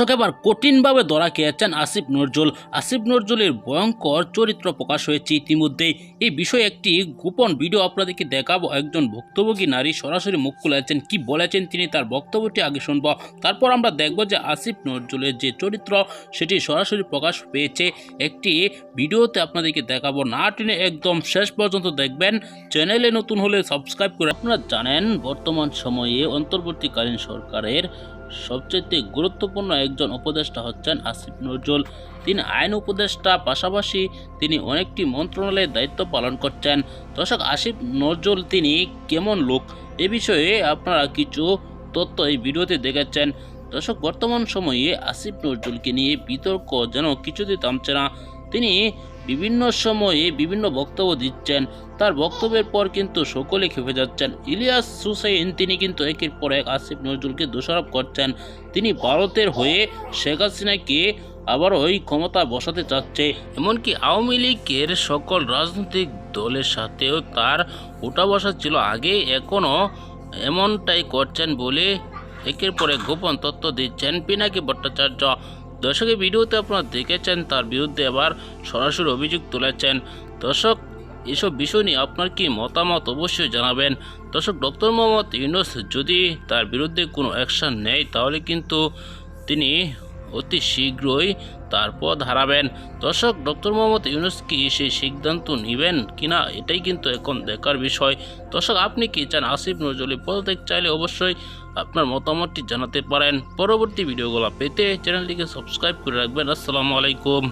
দর্শক এবার কঠিনভাবে ধরা খেয়েছেন আসিফ নজরুল। আসিফ নজরুলের ভয়ঙ্কর চরিত্র প্রকাশ হয়েছে ইতিমধ্যেই। এই বিষয়ে একটি গোপন ভিডিও আপনাদেরকে দেখাবো। একজন ভুক্তভোগী নারী সরাসরি মুখ খুলেছেন। কি বলেছেন তিনি তার বক্তব্যটি আগে শুনব। তারপর আমরা দেখব যে আসিফ নজরুলের যে চরিত্র, সেটি সরাসরি প্রকাশ পেয়েছে। একটি ভিডিওতে আপনাদেরকে দেখাবো। না টেনে একদম শেষ পর্যন্ত দেখবেন। চ্যানেলে নতুন হলে সাবস্ক্রাইব করে আপনারা জানেন, বর্তমান সময়ে অন্তর্বর্তীকালীন সরকারের সবচেয়ে গুরুত্বপূর্ণ একজন উপদেষ্টা হচ্ছেন আসিফ নজরুল। তিনি আইন উপদেষ্টা, পাশাপাশি তিনি অনেকটি মন্ত্রণালয়ের দায়িত্ব পালন করছেন। দর্শক, আসিফ নজরুল তিনি কেমন লোক? এ বিষয়ে আপনারা কিছু তথ্য এই ভিডিওতে দেখেছেন। দর্শক, বর্তমান সময়ে আসিফ নজরুলকে নিয়ে বিতর্ক যেন কিছুতেই থামছে না। তিনি বিভিন্ন সময়ে বিভিন্ন বক্তব্য দিচ্ছেন। তার বক্তব্যের পর কিন্তু সকলে খেপে যাচ্ছেন। ইলিয়াস হুসাইন তিনি কিন্তু একের পর এক আসিফ নজরুলকে দোষারোপ করছেন। তিনি ভারতের হয়ে শেখ হাসিনাকে আবার ওই ক্ষমতা বসাতে চাচ্ছে। এমনকি আওয়ামী লীগের সকল রাজনৈতিক দলের সাথেও তার ওটা বসা ছিল। আগে এখনও এমনটাই করছেন বলে একের পর এক গোপন তথ্য দিচ্ছেন পিনাকি ভট্টাচার্য। দর্শকের ভিডিওতে আপনারা দেখেছেন তার বিরুদ্ধে এবার সরাসরি অভিযোগ তুলেছেন। দর্শক, এসব বিষয় নিয়ে আপনার কি মতামত অবশ্যই জানাবেন। দর্শক, ডক্টর মোহাম্মদ ইউনুস যদি তার বিরুদ্ধে কোনো অ্যাকশান নেয়, তাহলে কিন্তু তিনি অতি শীঘ্রই তার পদ হারাবেন। দর্শক, ডক্টর মোহাম্মদ ইউনুস কি সেই সিদ্ধান্ত নেবেন কিনা, এটাই কিন্তু এখন দেখার বিষয়। দর্শক, আপনি কি চান আসিফ নজরুল পদত্যাগ চাইলে অবশ্যই আপনার মতামতটি জানাতে পারেন। পরবর্তী ভিডিওগুলো পেতে চ্যানেলটিকে সাবস্ক্রাইব করে রাখবেন। আসসালামু আলাইকুম।